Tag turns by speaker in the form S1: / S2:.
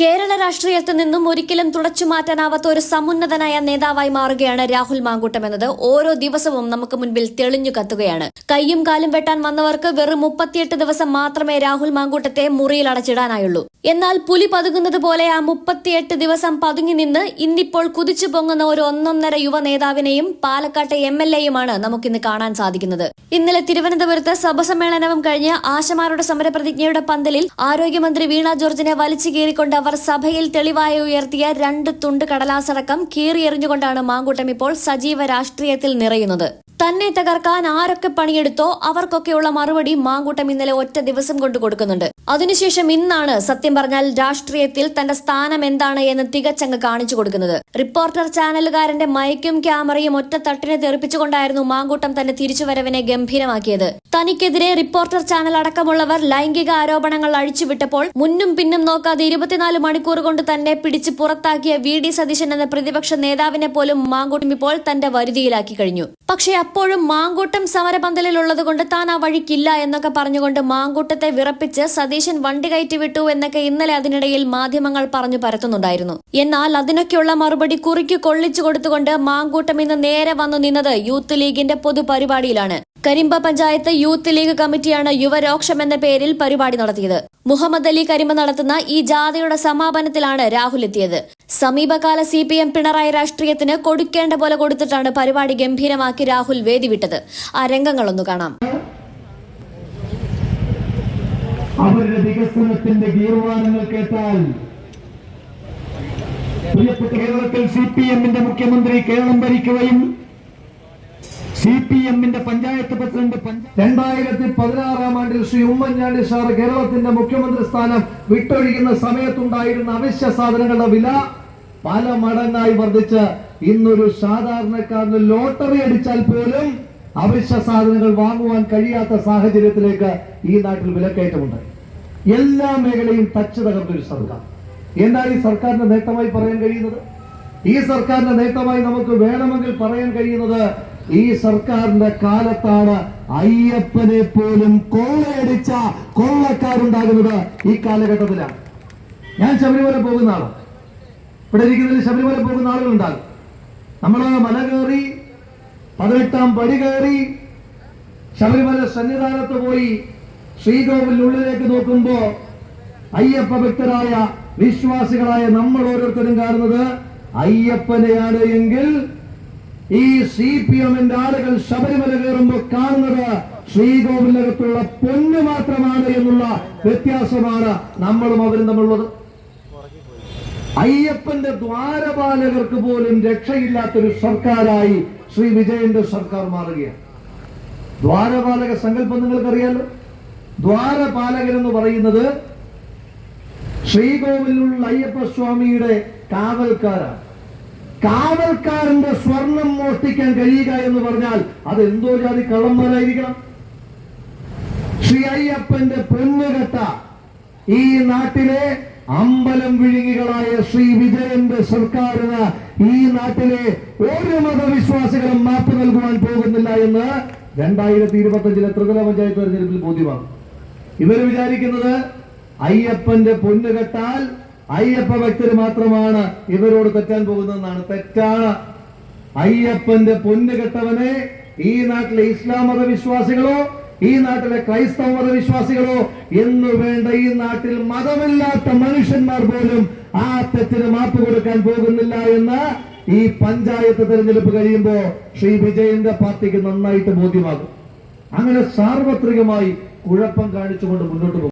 S1: കേരള രാഷ്ട്രീയത്തിൽ നിന്നും ഒരിക്കലും തുടച്ചു മാറ്റാനാവാത്ത ഒരു സമുന്നതനായ നേതാവായി മാറുകയാണ് രാഹുൽ മാങ്കൂട്ടം എന്നത്. ഓരോ ദിവസവും നമുക്ക് മുൻപിൽ തെളിഞ്ഞു കത്തുകയാണ്. കൈയും കാലും വെട്ടാൻ വന്നവർക്ക് വെറും മുപ്പത്തിയെട്ട് ദിവസം മാത്രമേ രാഹുൽ മാങ്കൂട്ടത്തെ മുറിയിൽ അടച്ചിടാനായുള്ളൂ. എന്നാൽ പുലി പതുങ്ങുന്നത് പോലെ ആ മുപ്പത്തിയെട്ട് ദിവസം പതുങ്ങി നിന്ന് ഇന്നിപ്പോൾ കുതിച്ചു പൊങ്ങുന്ന ഒരു ഒന്നൊന്നര യുവ നേതാവിനെയും പാലക്കാട്ടെ എം എൽ എയുമാണ് നമുക്കിന്ന് കാണാൻ സാധിക്കുന്നത്. ഇന്നലെ തിരുവനന്തപുരത്ത് സഭസമ്മേളനവും കഴിഞ്ഞ് ആശമാരുടെ സമരപ്രതിജ്ഞയുടെ പന്തലിൽ ആരോഗ്യമന്ത്രി വീണ ജോർജിനെ വലിച്ചു കീറിക്കൊണ്ട് അവർ സഭയിൽ തെളിവായി ഉയർത്തിയ രണ്ട് തുണ്ട് കടലാസടക്കം കീറിയെറിഞ്ഞുകൊണ്ടാണ് മാങ്കൂട്ടം ഇപ്പോൾ സജീവ രാഷ്ട്രീയത്തിൽ നിറയുന്നത്. തന്നെ തകർക്കാൻ ആരൊക്കെ പണിയെടുത്തോ അവർക്കൊക്കെയുള്ള മറുപടി മാങ്കൂട്ടം ഇന്നലെ ഒറ്റ ദിവസം കൊണ്ട് കൊടുക്കുന്നുണ്ട്. അതിനുശേഷം ഇന്നാണ് സത്യം പറഞ്ഞാൽ രാഷ്ട്രീയത്തിൽ തന്റെ സ്ഥാനം എന്താണ് എന്ന് തികച്ചങ്ങ് കാണിച്ചു കൊടുക്കുന്നത്. റിപ്പോർട്ടർ ചാനലുകാരന്റെ മയക്കും ക്യാമറയും ഒറ്റ തട്ടിനെ തെറിപ്പിച്ചുകൊണ്ടായിരുന്നു മാങ്കൂട്ടം തന്റെ തിരിച്ചുവരവിനെ ഗംഭീരമാക്കിയത്. തനിക്കെതിരെ റിപ്പോർട്ടർ ചാനൽ അടക്കമുള്ളവർ ലൈംഗിക ആരോപണങ്ങൾ അഴിച്ചുവിട്ടപ്പോൾ മുന്നും പിന്നും നോക്കാതെ ഇരുപത്തിനാല് മണിക്കൂർ കൊണ്ട് തന്നെ പിടിച്ച് പുറത്താക്കിയ വി ഡി സതീശൻ എന്ന പ്രതിപക്ഷ നേതാവിനെ പോലും മാങ്കൂട്ടം ഇപ്പോൾ തന്റെ വരുതിയിലാക്കി കഴിഞ്ഞു. പക്ഷേ അപ്പോഴും മാങ്കൂട്ടം സമരപന്തലിൽ ഉള്ളതുകൊണ്ട് താൻ ആ വഴിക്കില്ല എന്നൊക്കെ പറഞ്ഞുകൊണ്ട് മാങ്കൂട്ടത്തെ വിറപ്പിച്ച് സതീശൻ വണ്ടി കയറ്റി വിട്ടു എന്നൊക്കെ ഇന്നലെ അതിനിടയിൽ മാധ്യമങ്ങൾ പറഞ്ഞു പരത്തുന്നുണ്ടായിരുന്നു. എന്നാൽ അതിനൊക്കെയുള്ള മറുപടി കുറിക്ക് കൊള്ളിച്ചു കൊടുത്തുകൊണ്ട് മാങ്കൂട്ടം ഇന്ന് നേരെ വന്നു നിന്നത് യൂത്ത് ലീഗിന്റെ പൊതുപരിപാടിയിലാണ്. കരിമ്പ പഞ്ചായത്ത് യൂത്ത് ലീഗ് കമ്മിറ്റിയാണ് യുവരോക്ഷം എന്ന പേരിൽ പരിപാടി നടത്തിയത്. മുഹമ്മദ് അലി കരിമ്പ നടത്തുന്ന ഈ ജാഥയുടെ സമാപനത്തിലാണ് രാഹുൽ എത്തിയത്. സമീപകാല സി പി എം പിണറായി രാഷ്ട്രീയത്തിന് കൊടുക്കേണ്ട പോലെ കൊടുത്തിട്ടാണ് പരിപാടി ഗംഭീരമാക്കി രാഹുൽ വേദി വിട്ടത് ആ രംഗങ്ങളൊന്നു കാണാം.
S2: അവരുടെ വികസനത്തിന്റെ തീരുമാനങ്ങൾ കേട്ടാൽ പ്രിയപ്പെട്ട കേരളത്തിൽ സി പി എമ്മിന്റെ മുഖ്യമന്ത്രി കേരളം ഭരിക്കുകയും സി പി എമ്മിന്റെ പഞ്ചായത്ത് പ്രസിഡന്റ് രണ്ടായിരത്തി പതിനാറാം ആണ്ടിൽ ശ്രീ ഉമ്മൻചാണ്ടി സാർ കേരളത്തിന്റെ മുഖ്യമന്ത്രി സ്ഥാനം വിട്ടൊഴിക്കുന്ന സമയത്തുണ്ടായിരുന്ന അവശ്യ സാധനങ്ങളുടെ വില പല മടങ്ങായി വർദ്ധിച്ച് ഇന്നൊരു സാധാരണക്കാരന് ലോട്ടറി അടിച്ചാൽ പോലും അവശ്യ സാധനങ്ങൾ വാങ്ങുവാൻ കഴിയാത്ത സാഹചര്യത്തിലേക്ക് ഈ നാട്ടിൽ വിലക്കയറ്റമുണ്ട്. എല്ലാ മേഖലയും തച്ചു തകർന്നൊരു സർക്കാർ. എന്നാൽ ഈ സർക്കാരിന്റെ നേട്ടമായി പറയാൻ കഴിയുന്നത്? ഈ സർക്കാരിന്റെ നേട്ടമായി നമുക്ക് വേണമെങ്കിൽ പറയാൻ കഴിയുന്നത് ഈ സർക്കാരിന്റെ കാലത്താണ് അയ്യപ്പനെ പോലും കൊള്ളയടിച്ച കൊള്ളക്കാരുണ്ടാകുന്നത് ഈ കാലഘട്ടത്തിലാണ്. ഞാൻ ശബരിമല പോകുന്ന ആളാണ്. ഇവിടെ ഇരിക്കുന്നതിൽ ശബരിമല പോകുന്ന ആളുകളുണ്ടാകും. നമ്മൾ മല കയറി പതിനെട്ടാം പടി കയറി ശബരിമല സന്നിധാനത്ത് പോയി ശ്രീകോവിലിനുള്ളിലേക്ക് നോക്കുമ്പോ അയ്യപ്പ ഭക്തരായ വിശ്വാസികളായ നമ്മൾ ഓരോരുത്തരും കാണുന്നത് അയ്യപ്പനെയാണ് എങ്കിൽ ഈ സി പി എമ്മിന്റെ ആളുകൾ ശബരിമല കയറുമ്പോൾ കാണുന്നത് ശ്രീകോവിലകത്തുള്ള പൊന്ന് മാത്രമാണ് എന്നുള്ള വ്യത്യാസമാണ് നമ്മളും അവരും തമ്മിലുള്ളത്. അയ്യപ്പന്റെ ദ്വാരപാലകർക്ക് പോലും രക്ഷയില്ലാത്തൊരു സർക്കാരായി ശ്രീ വിജയന്റെ സർക്കാർ മാറുകയാണ്. ദ്വാരപാലക സങ്കല്പം നിങ്ങൾക്കറിയാലോ? ദ്വാരപാലകൻ എന്ന് പറയുന്നത് ശ്രീകോവിലുള്ള അയ്യപ്പ സ്വാമിയുടെ കാവൽക്കാരാണ്. കാവൽക്കാരന്റെ സ്വർണം മോഷ്ടിക്കാൻ കഴിയുക എന്ന് പറഞ്ഞാൽ അത് എന്തോ ജാതി കള്ളന്മാരായിരിക്കണം. ശ്രീ അയ്യപ്പന്റെ പൊന്നുകെട്ട ഈ നാട്ടിലെ അമ്പലം വിഴുങ്ങികളായ ശ്രീ വിജയന്റെ സർക്കാരിന് ഈ നാട്ടിലെ ഒരു മതവിശ്വാസികളും മാപ്പ് നൽകുവാൻ പോകുന്നില്ല എന്ന് രണ്ടായിരത്തി ഇരുപത്തി അഞ്ചിലെ ത്രിതല പഞ്ചായത്ത് തെരഞ്ഞെടുപ്പിൽ ബോധ്യമാണ് ഇവർ വിചാരിക്കുന്നത് അയ്യപ്പന്റെ പൊന്നു കെട്ടാൽ അയ്യപ്പ ഭക്തർ മാത്രമാണ് ഇവരോട് തെറ്റാൻ പോകുന്നതെന്നാണ്. തെറ്റാണ്. അയ്യപ്പന്റെ പൊന്നു കെട്ടവനെ ഈ നാട്ടിലെ ഇസ്ലാം മതവിശ്വാസികളോ ഈ നാട്ടിലെ ക്രൈസ്തവ മതവിശ്വാസികളോ എന്ന് വേണ്ട ഈ നാട്ടിൽ മതമില്ലാത്ത മനുഷ്യന്മാർ പോലും ആ തെറ്റിന് മാപ്പ് കൊടുക്കാൻ പോകുന്നില്ല എന്ന് ഈ പഞ്ചായത്ത് തെരഞ്ഞെടുപ്പ് കഴിയുമ്പോ ശ്രീ വിജയന്റെ പാർട്ടിക്ക് നന്നായിട്ട് ബോധ്യമാകും. അങ്ങനെ സാർവത്രികമായി കുഴപ്പം കാണിച്ചുകൊണ്ട് മുന്നോട്ട് പോകും.